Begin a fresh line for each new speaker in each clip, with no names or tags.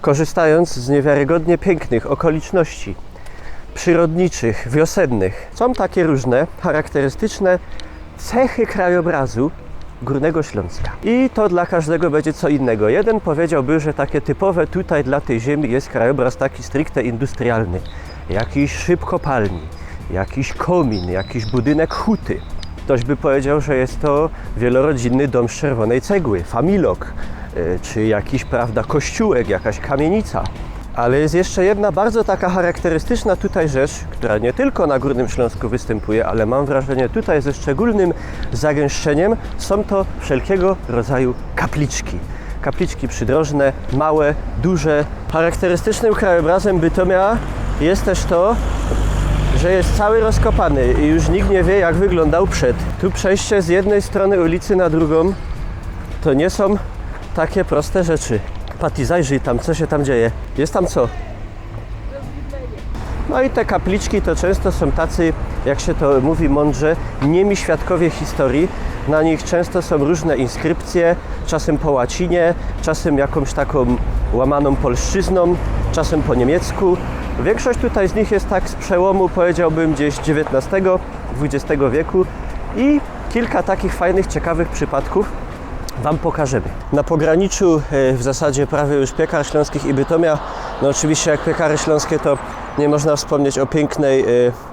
korzystając z niewiarygodnie pięknych okoliczności przyrodniczych, wiosennych. Są takie różne charakterystyczne cechy krajobrazu Górnego Śląska. I to dla każdego będzie co innego. Jeden powiedziałby, że takie typowe tutaj dla tej ziemi jest krajobraz taki stricte industrialny. Jakiś szyb kopalni, jakiś komin, jakiś budynek huty. Ktoś by powiedział, że jest to wielorodzinny dom z czerwonej cegły, familok, czy jakiś, prawda, kościółek, jakaś kamienica. Ale jest jeszcze jedna bardzo taka charakterystyczna tutaj rzecz, która nie tylko na Górnym Śląsku występuje, ale mam wrażenie tutaj ze szczególnym zagęszczeniem są to wszelkiego rodzaju kapliczki. Kapliczki przydrożne, małe, duże. Charakterystycznym krajobrazem Bytomia jest też to, że jest cały rozkopany i już nikt nie wie jak wyglądał przed. Tu przejście z jednej strony ulicy na drugą to nie są takie proste rzeczy. Pati, zajrzyj tam, co się tam dzieje. Jest tam co? No i te kapliczki to często są tacy, jak się to mówi mądrze, niemi świadkowie historii. Na nich często są różne inskrypcje, czasem po łacinie, czasem jakąś taką łamaną polszczyzną, czasem po niemiecku. Większość tutaj z nich jest tak z przełomu, powiedziałbym, gdzieś XIX-XX wieku i kilka takich fajnych, ciekawych przypadków Wam pokażemy. Na pograniczu e, w zasadzie prawie już piekar śląskich i Bytomia. No oczywiście jak piekary śląskie to nie można wspomnieć o pięknej, e,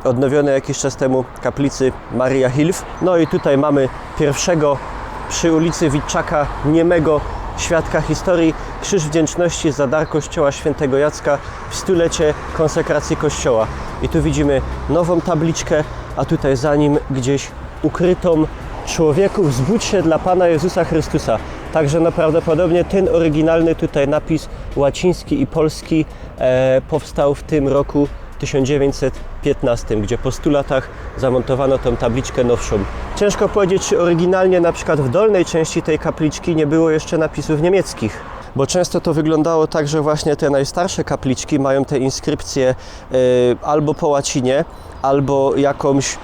odnowionej jakiś czas temu kaplicy Maria Hilf. No i tutaj mamy pierwszego przy ulicy Witczaka niemego świadka historii Krzyż Wdzięczności za dar Kościoła Świętego Jacka w stulecie konsekracji Kościoła. I tu widzimy nową tabliczkę, a tutaj za nim gdzieś ukrytą człowieku wzbudź się dla Pana Jezusa Chrystusa. Także prawdopodobnie ten oryginalny tutaj napis łaciński i polski e, powstał w tym roku 1915, gdzie po 100 latach zamontowano tą tabliczkę nowszą. Ciężko powiedzieć, czy oryginalnie na przykład w dolnej części tej kapliczki nie było jeszcze napisów niemieckich. Bo często to wyglądało tak, że właśnie te najstarsze kapliczki mają te inskrypcje e, albo po łacinie, albo jakąś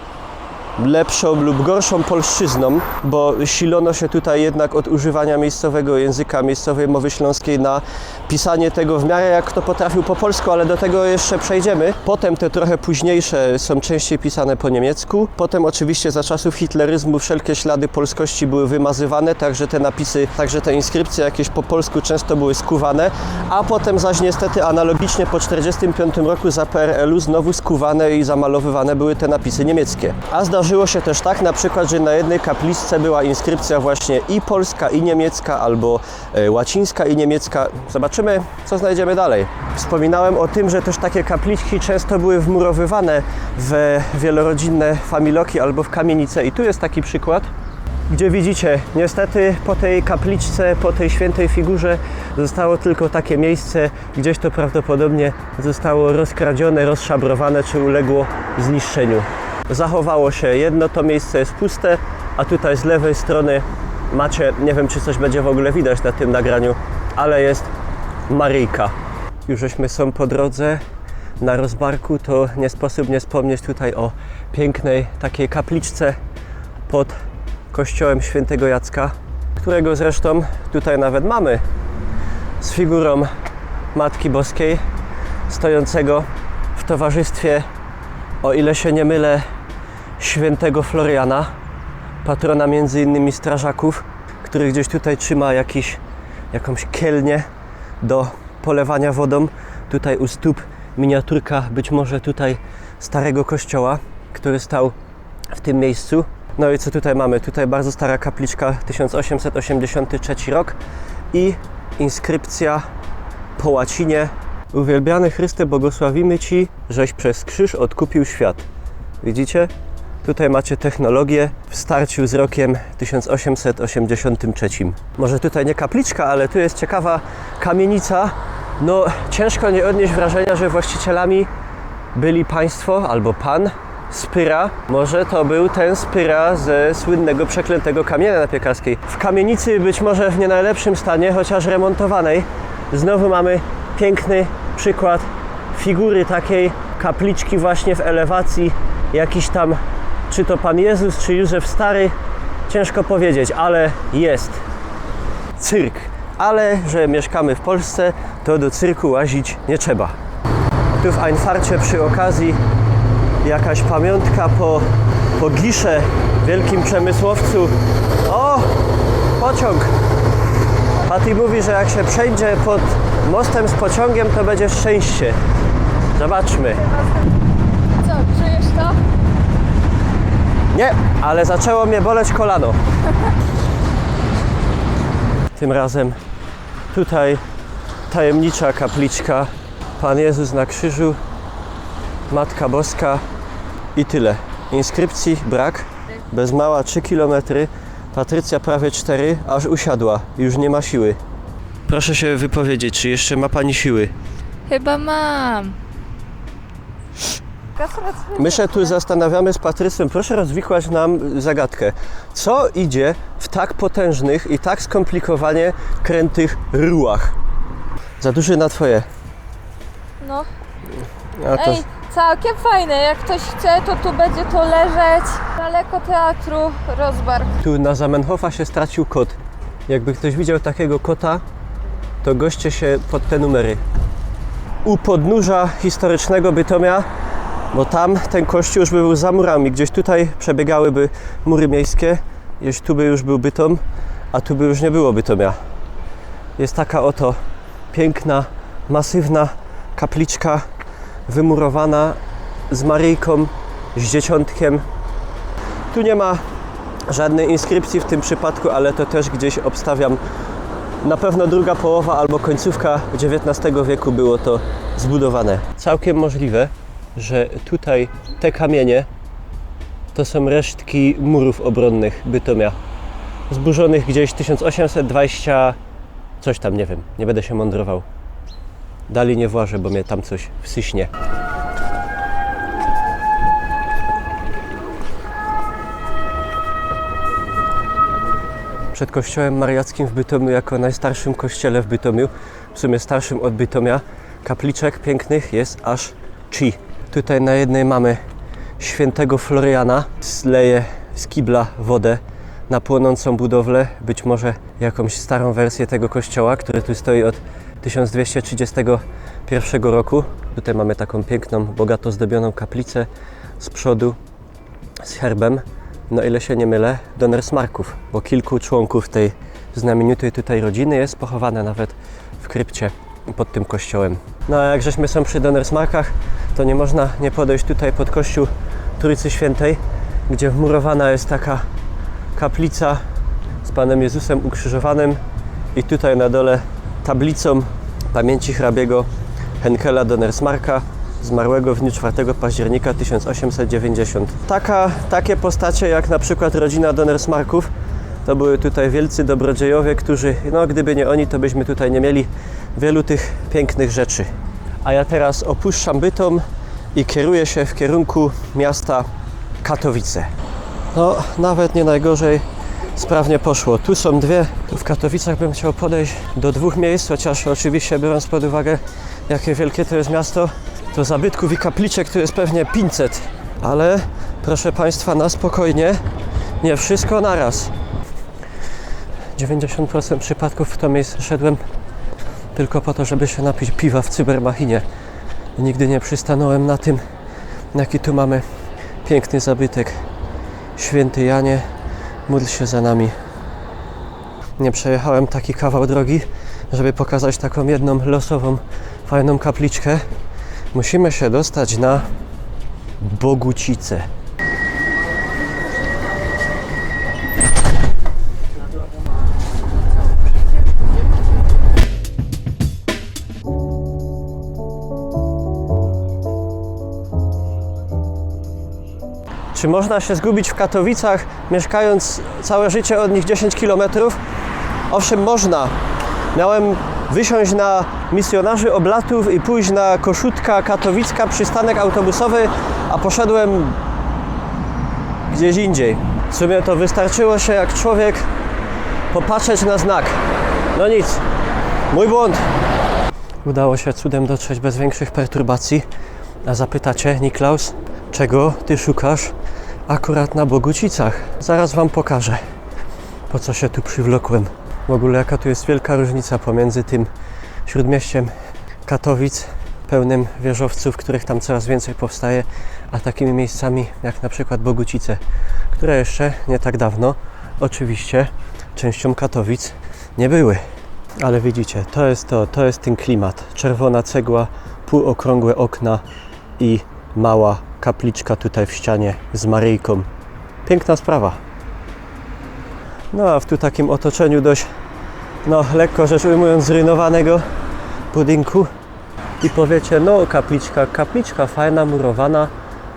lepszą lub gorszą polszczyzną, bo silono się tutaj jednak od używania miejscowego języka, miejscowej mowy śląskiej na pisanie tego w miarę jak kto potrafił po polsku, ale do tego jeszcze przejdziemy. Potem te trochę późniejsze są częściej pisane po niemiecku. Potem oczywiście za czasów hitleryzmu wszelkie ślady polskości były wymazywane, także te napisy, także te inskrypcje jakieś po polsku często były skuwane, a potem zaś niestety analogicznie po 1945 roku za PRL-u znowu skuwane i zamalowywane były te napisy niemieckie. A zdarzyło się też tak na przykład, że na jednej kapliczce była inskrypcja właśnie i polska, i niemiecka, albo e, łacińska i niemiecka. Zobaczymy, co znajdziemy dalej. Wspominałem o tym, że też takie kapliczki często były wmurowywane w wielorodzinne familoki albo w kamienice i tu jest taki przykład gdzie widzicie, niestety po tej kapliczce, po tej świętej figurze zostało tylko takie miejsce, gdzieś to prawdopodobnie zostało rozkradzione, rozszabrowane czy uległo zniszczeniu. Zachowało się jedno, to miejsce jest puste, a tutaj z lewej strony macie, nie wiem czy coś będzie w ogóle widać na tym nagraniu, ale jest Maryjka. Już żeśmy są po drodze na rozbarku, to nie sposób nie wspomnieć tutaj o pięknej takiej kapliczce pod kościołem świętego Jacka, którego zresztą tutaj nawet mamy z figurą Matki Boskiej stojącego w towarzystwie, o ile się nie mylę, świętego Floriana, patrona między innymi strażaków, który gdzieś tutaj trzyma jakiś, jakąś kielnię do polewania wodą. Tutaj u stóp miniaturka być może tutaj starego kościoła, który stał w tym miejscu. No i co tutaj mamy? Tutaj bardzo stara kapliczka, 1883 rok i inskrypcja po łacinie Uwielbiany Chryste, błogosławimy Ci, żeś przez krzyż odkupił świat. Widzicie? Tutaj macie technologię w starciu z rokiem 1883. Może tutaj nie kapliczka, ale tu jest ciekawa kamienica. No, ciężko nie odnieść wrażenia, że właścicielami byli państwo albo pan Spyra. Może to był ten Spyra ze słynnego przeklętego kamienia na piekarskiej. W kamienicy być może w nie najlepszym stanie, chociaż remontowanej. Znowu mamy piękny przykład figury takiej kapliczki właśnie w elewacji. Jakiś tam, czy to Pan Jezus, czy Józef Stary, ciężko powiedzieć, ale jest. Cyrk. ale że mieszkamy w Polsce, to do cyrku łazić nie trzeba. Tu w Einfarcie przy okazji jakaś pamiątka po, po Gisze, wielkim przemysłowcu. O, pociąg! Patty mówi, że jak się przejdzie pod mostem z pociągiem, to będzie szczęście. Zobaczmy.
Co, czujesz to?
Nie, ale zaczęło mnie boleć kolano. Tym razem tutaj tajemnicza kapliczka, Pan Jezus na krzyżu, Matka Boska i tyle. Inskrypcji brak, bez mała 3 km, Patrycja prawie 4, aż usiadła, już nie ma siły. Proszę się wypowiedzieć, czy jeszcze ma Pani siły?
Chyba mam.
My się tu zastanawiamy z Patrycją, proszę rozwikłać nam zagadkę. Co idzie w tak potężnych i tak skomplikowanie krętych rułach? Za duży na twoje.
No.
A to
Ej, całkiem fajne. Jak ktoś chce, to tu będzie to leżeć. Daleko teatru Rozbark.
tu na Zamenhofa się stracił kot. Jakby ktoś widział takiego kota, to goście się pod te numery. U podnóża historycznego Bytomia, bo tam ten kościół już by był za murami. Gdzieś tutaj przebiegałyby mury miejskie, gdzieś tu by już był Bytom, a tu by już nie było Bytomia. Jest taka oto piękna, masywna kapliczka wymurowana z Maryjką, z dzieciątkiem. Tu nie ma żadnej inskrypcji w tym przypadku, ale to też gdzieś obstawiam. Na pewno druga połowa albo końcówka XIX wieku było to zbudowane. Całkiem możliwe, że tutaj te kamienie to są resztki murów obronnych Bytomia. Zburzonych gdzieś 1820, coś tam, nie wiem, nie będę się mądrował. Dali nie włażę, bo mnie tam coś wsyśnie. przed kościołem mariackim w Bytomiu jako najstarszym kościele w Bytomiu, w sumie starszym od Bytomia. Kapliczek pięknych jest aż trzy. Tutaj na jednej mamy świętego Floriana, zleje z kibla wodę na płonącą budowlę, być może jakąś starą wersję tego kościoła, który tu stoi od 1231 roku. Tutaj mamy taką piękną, bogato zdobioną kaplicę z przodu z herbem. No ile się nie mylę, Donnersmarków, bo kilku członków tej znamienitej tutaj rodziny jest pochowane nawet w krypcie pod tym kościołem. No a jak żeśmy są przy Donnersmarkach, to nie można nie podejść tutaj pod kościół Trójcy Świętej, gdzie wmurowana jest taka kaplica z Panem Jezusem ukrzyżowanym i tutaj na dole tablicą pamięci hrabiego Henkela Donnersmarka, zmarłego w dniu 4 października 1890. Taka, takie postacie jak na przykład rodzina Donnersmarków to były tutaj wielcy dobrodziejowie, którzy, no gdyby nie oni, to byśmy tutaj nie mieli wielu tych pięknych rzeczy. A ja teraz opuszczam Bytom i kieruję się w kierunku miasta Katowice. No, nawet nie najgorzej sprawnie poszło. Tu są dwie. Tu w Katowicach bym chciał podejść do dwóch miejsc, chociaż oczywiście biorąc pod uwagę, jakie wielkie to jest miasto, to zabytków i kapliczek tu jest pewnie 500. Ale proszę Państwa, na spokojnie, nie wszystko naraz. 90% przypadków w to miejsce szedłem tylko po to, żeby się napić piwa w cybermachinie. Nigdy nie przystanąłem na tym, jaki tu mamy piękny zabytek. Święty Janie, módl się za nami. Nie przejechałem taki kawał drogi, żeby pokazać taką jedną losową, fajną kapliczkę. Musimy się dostać na Bogucice. Czy można się zgubić w Katowicach, mieszkając całe życie od nich 10 km? Owszem, można. Miałem wysiąść na misjonarzy oblatów i pójść na Koszutka Katowicka, przystanek autobusowy, a poszedłem gdzieś indziej. W sumie to wystarczyło się jak człowiek popatrzeć na znak. No nic, mój błąd. Udało się cudem dotrzeć bez większych perturbacji. A zapytacie, Niklaus, czego ty szukasz akurat na Bogucicach? Zaraz wam pokażę, po co się tu przywlokłem. W ogóle jaka tu jest wielka różnica pomiędzy tym śródmieściem Katowic, pełnym wieżowców, których tam coraz więcej powstaje, a takimi miejscami jak na przykład Bogucice, które jeszcze nie tak dawno oczywiście częścią Katowic nie były. Ale widzicie, to jest to, to jest ten klimat. Czerwona cegła, półokrągłe okna i mała kapliczka tutaj w ścianie z Maryjką. Piękna sprawa. No a w tu takim otoczeniu dość, no lekko rzecz ujmując, zrujnowanego budynku i powiecie, no kapliczka, kapliczka fajna, murowana,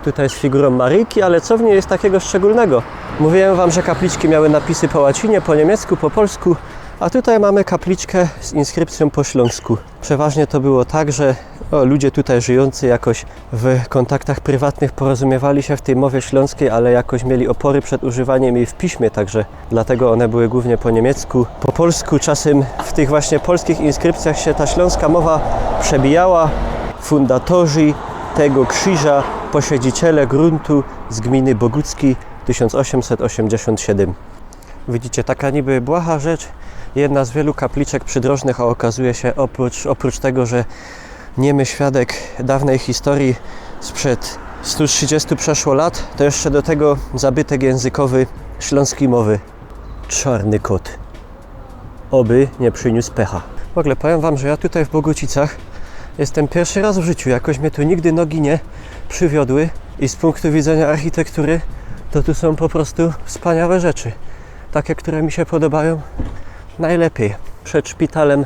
tutaj z figurą Maryjki, ale co w niej jest takiego szczególnego? Mówiłem Wam, że kapliczki miały napisy po łacinie, po niemiecku, po polsku, a tutaj mamy kapliczkę z inskrypcją po śląsku. Przeważnie to było tak, że o, ludzie tutaj żyjący jakoś w kontaktach prywatnych porozumiewali się w tej mowie śląskiej, ale jakoś mieli opory przed używaniem jej w piśmie, także dlatego one były głównie po niemiecku. Po polsku czasem w tych właśnie polskich inskrypcjach się ta śląska mowa przebijała. Fundatorzy tego krzyża, posiedziciele gruntu z gminy Bogucki 1887. Widzicie, taka niby błaha rzecz, jedna z wielu kapliczek przydrożnych, a okazuje się oprócz, oprócz tego, że niemy świadek dawnej historii sprzed 130 przeszło lat, to jeszcze do tego zabytek językowy śląskiej mowy. Czarny kot. Oby nie przyniósł pecha. W ogóle powiem Wam, że ja tutaj w Bogucicach jestem pierwszy raz w życiu. Jakoś mnie tu nigdy nogi nie przywiodły i z punktu widzenia architektury to tu są po prostu wspaniałe rzeczy. Takie, które mi się podobają najlepiej. Przed szpitalem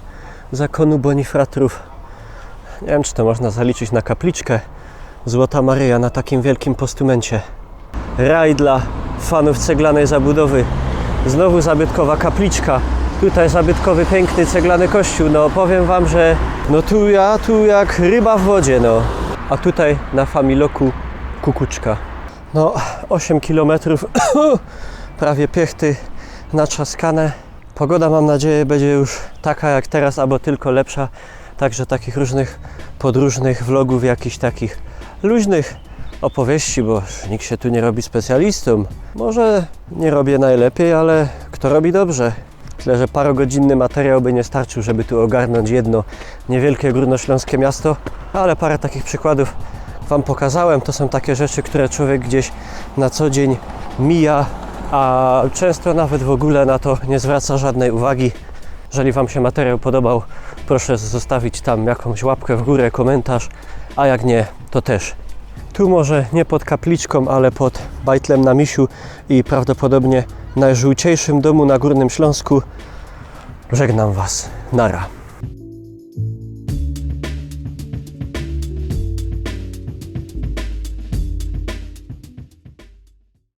zakonu Bonifratrów. Nie wiem, czy to można zaliczyć na kapliczkę. Złota Maryja na takim wielkim postumencie. Raj dla fanów ceglanej zabudowy. Znowu zabytkowa kapliczka. Tutaj zabytkowy, piękny, ceglany kościół. No powiem Wam, że no tu ja, tu jak ryba w wodzie, no. A tutaj na Familoku kukuczka. No 8 km prawie piechty natrzaskane. Pogoda mam nadzieję będzie już taka jak teraz, albo tylko lepsza. Także takich różnych podróżnych vlogów, jakichś takich luźnych opowieści, bo nikt się tu nie robi specjalistą. Może nie robię najlepiej, ale kto robi dobrze. Tyle, że parogodzinny materiał by nie starczył, żeby tu ogarnąć jedno niewielkie górnośląskie miasto, ale parę takich przykładów Wam pokazałem. To są takie rzeczy, które człowiek gdzieś na co dzień mija, a często nawet w ogóle na to nie zwraca żadnej uwagi. Jeżeli Wam się materiał podobał, proszę zostawić tam jakąś łapkę w górę, komentarz, a jak nie, to też. Tu może nie pod kapliczką, ale pod bajtlem na misiu i prawdopodobnie najżółciejszym domu na Górnym Śląsku. Żegnam Was. Nara.